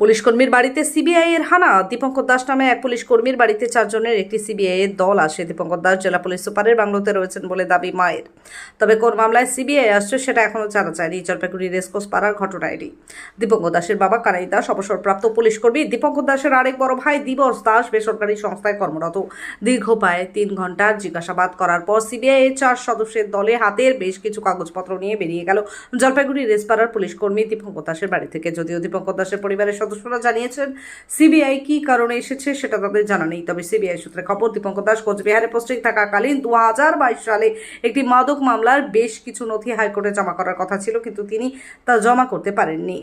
Police কর্মীর বাড়িতে CBI এর হানা। দীপঙ্কর দাস নামে এক পুলিশ কর্মীর বাড়িতে চারজনের একটি সিবিআই এর দল আসে। দীপঙ্কর দাস জেলা পুলিশ সুপারের বাংলোতে রয়েছেন বলে দাবি মায়ের। তবে কোন মামলায় সিবিআই আসছে সেটা এখনও জানা যায়নি। জলপাইগুড়ি রেসকোর্স পাড়ার ঘটনা এটি। দীপঙ্কর দাসের বাবা কানাই দাস, অবসরপ্রাপ্ত পুলিশ কর্মী দীপঙ্কর দাসের আরেক বড় ভাই দিবস দাস বেসরকারি সংস্থায় কর্মরত। দীর্ঘ প্রায় তিন ঘণ্টার জিজ্ঞাসাবাদ করার পর সিবিআই এর চার সদস্যের দলে হাতের বেশ কিছু কাগজপত্র নিয়ে বেরিয়ে গেল। জলপাইগুড়ি রেসপাড়ার পুলিশ কর্মী দীপঙ্কর দাসের বাড়ি থেকে। যদিও দীপঙ্কর দাসের পরিবারের সদস্যরা জানিয়েছেন, সিবিআই কি কারণে এসেছে সেটা তাদের জানা নেই। তবে সিবিআই সূত্রে খবর, দীপঙ্কর দাস কোচবিহারে পোস্টিং থাকাকালীন দু হাজার বাইশ সালে একটি মাদক মামলার বেশ কিছু নথি হাইকোর্টে জমা করার কথা ছিল, কিন্তু তিনি তা জমা করতে পারেননি।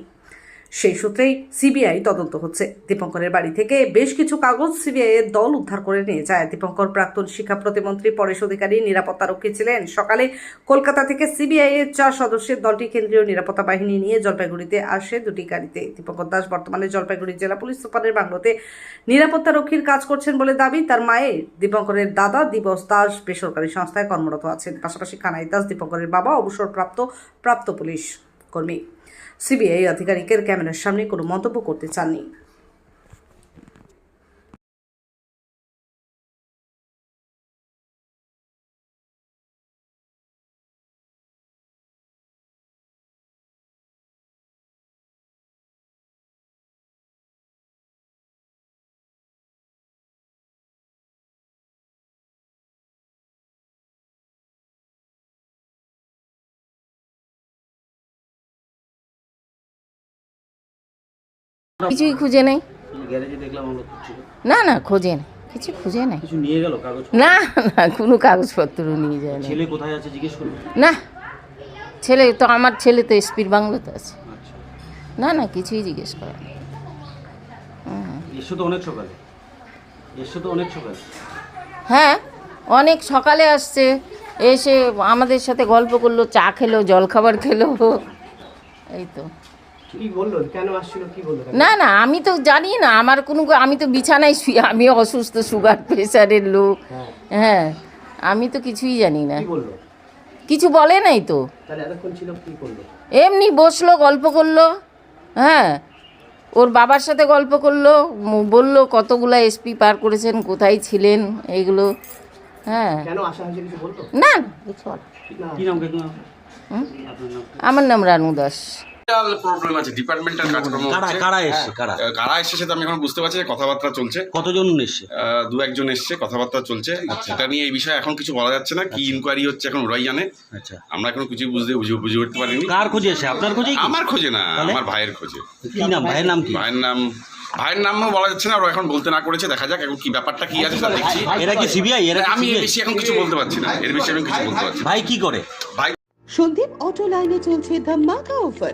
সেই সূত্রেই সিবিআই তদন্ত হচ্ছে। দীপঙ্করের বাড়ি থেকে বেশ কিছু কাগজ সিবিআই এর দল উদ্ধার করে নিয়ে যায়। দীপঙ্কর প্রাক্তন শিক্ষা প্রতিমন্ত্রী, পরেশ অধিকারী নিরাপত্তারক্ষী ছিলেন। সকালে কলকাতা থেকে সিবিআই এর চার সদস্যের দলটি কেন্দ্রীয় নিরাপত্তা বাহিনী নিয়ে জলপাইগুড়িতে আসে দুটি গাড়িতে। দীপঙ্কর দাস বর্তমানে জলপাইগুড়ি জেলা পুলিশ সুপারের বাংলোতে নিরাপত্তারক্ষীর কাজ করছেন বলে দাবি। তার মায়ের দীপঙ্করের দাদা দিবস দাস বেসরকারি সংস্থায় কর্মরত আছেন। পাশাপাশি কানাই দাস দীপঙ্করের বাবা অবসরপ্রাপ্ত প্রাপ্ত পুলিশ। কর্মী। সিবিআই আধিকারিকের ক্যামেরার সামনে কোনো মন্তব্য করতে চাননি। কিছুই খুঁজে নেই। না না খোঁজে নেই। কিছু খুঁজে নেই। কিছু নিয়ে গেল কাগজ না না কোনো কাগজপত্র নিয়ে যায় না ছেলে কোথায় আছে জিজ্ঞেস না ছেলে তো আমার ছেলে তো এসপির বাংলোতে আছে। আচ্ছা। না না কিছুই জিজ্ঞেস করে না। এসো তো অনেক সকালে। এসো তো অনেক সকালে। হ্যাঁ অনেক সকালে আসছে। এসে আমাদের সাথে গল্প করল চা খেলো জল খাবার খেলো। এই তো। কি বলল? কেন আসছিল? কি বলল না না আমি তো জানি না আমার কোনো আমি তো বিছানায় শুই আমি অসুস্থ সুগার প্রেশারের লোক। হ্যাঁ। আমি তো কিছুই জানি না। কিছু বলে নাই তো। তাহলে এতক্ষণ ছিল কি করল? এমনি বসল গল্প করল হ্যাঁ। ওর বাবার সাথে গল্প করল বলল কতগুলো এসপি পার করেছেন কোথায় ছিলেন এইগুলো হ্যাঁ। না কিছু আমার নাম রানু দাস। প্রবলেম আছে ডিপার্টমেন্টাল কাজকর্ম কারা। কারা এসছে কারা? কারা এসছে সেটা আমি এখন বুঝতে পারছি যে কথাবার্তা চলছে। কতজন এসছে? দু একজন এসছে কথাবার্তা চলছে। সেটা নিয়ে এই বিষয়ে এখন কিছু বলা যাচ্ছে না। কি ইনকোয়ারি হচ্ছে এখন ওরাই জানে। আচ্ছা। আমরা এখন কিছু বুঝতে বুঝে বুঝে উঠতে পারিনি। কার খোঁজে এসে? আপনার খোঁজে আমার খোঁজে না আমার ভাইয়ের খোঁজে। কি নাম? ভাইয়ের নাম কি? ভাইয়ের নাম ভাইয়ের নামও বলা যাচ্ছে না ওরা এখন বলতে না করেছে। দেখা যাক এখন কি ব্যাপারটা কি আছে সেটা দেখছি। এরা কি সিবিআই এরা আমি এর বেশি এখন কিছু বলতে পারছি না। এর বেশি আমি কিছু বলতে পারছি ভাই কি করে? ভাই সন্দীপ অটো লাইনে চলছে ধামাকা অফার